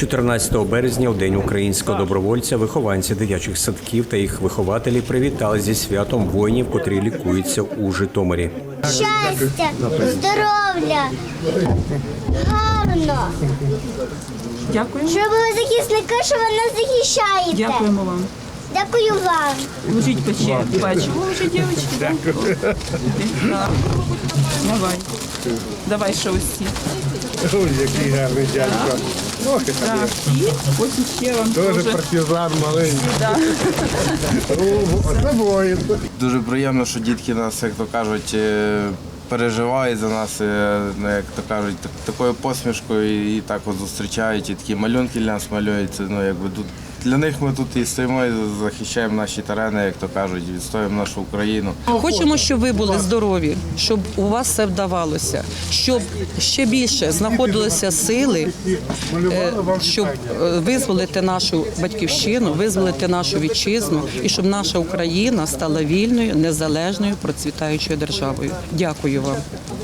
14 березня, у день українського добровольця, вихованці дитячих садків та їх вихователі привітали зі святом воїнів, котрі лікуються у Житомирі. Щастя, здоров'я, гарно. Дякую. Щоб ви захисники, що ви нас захищаєте. Дякуємо вам. Дякую вам. Ложіть пече. Печиво вже, дівчатки. Дякую. Давай. Давай ще усі. Ой, який гарний дядько. Так, ще вам Дуже партизан маленький. Да. О, Це воїн. Дуже приємно, що дітки нас, як то кажуть, е, переживають за нас, е, ну, як то кажуть, так- такою посмішкою і так от зустрічають, і такі малюнки для нас малюють. Це, Ну, якби тут для них ми тут і стоїмо, і захищаємо наші терени, як то кажуть, відстоюємо нашу Україну. Хочемо, щоб ви були здорові, щоб у вас все вдавалося, щоб ще більше знаходилося сили, е, щоб е, визволити нашу батьківщину, визволити нашу вітчизну і щоб наша Україна стала вільною, незалежною, процвітаючою державою. Дякую вам.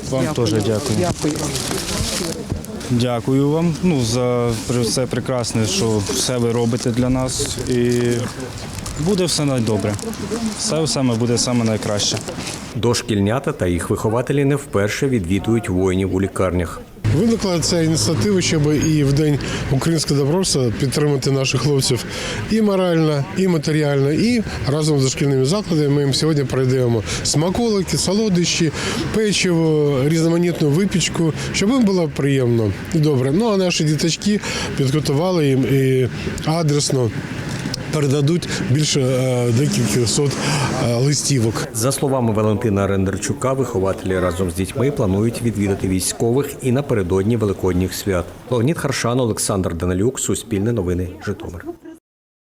Вам теж дякую. Дякую. Дякую вам ну, за все прекрасне, що все ви робите для нас. І буде все найдобре. Все саме буде саме найкраще. Дошкільнята та їх вихователі не вперше відвідують воїнів у лікарнях. Виникла ця ініціатива, щоб і в день українського добровольця підтримати наших хлопців і морально, і матеріально, і разом з дошкільними закладами ми їм сьогодні передаємо смаколики, солодощі, печиво, різноманітну випічку, щоб їм було приємно і добре. Ну а наші діточки підготували їм і адресно. Передадуть більше е, декілька сот е, листівок. За словами Валентина Рендерчука, вихователі разом з дітьми планують відвідати військових і напередодні великодніх свят. Леонід Харшан, Олександр Данилюк, Суспільне новини, Житомир.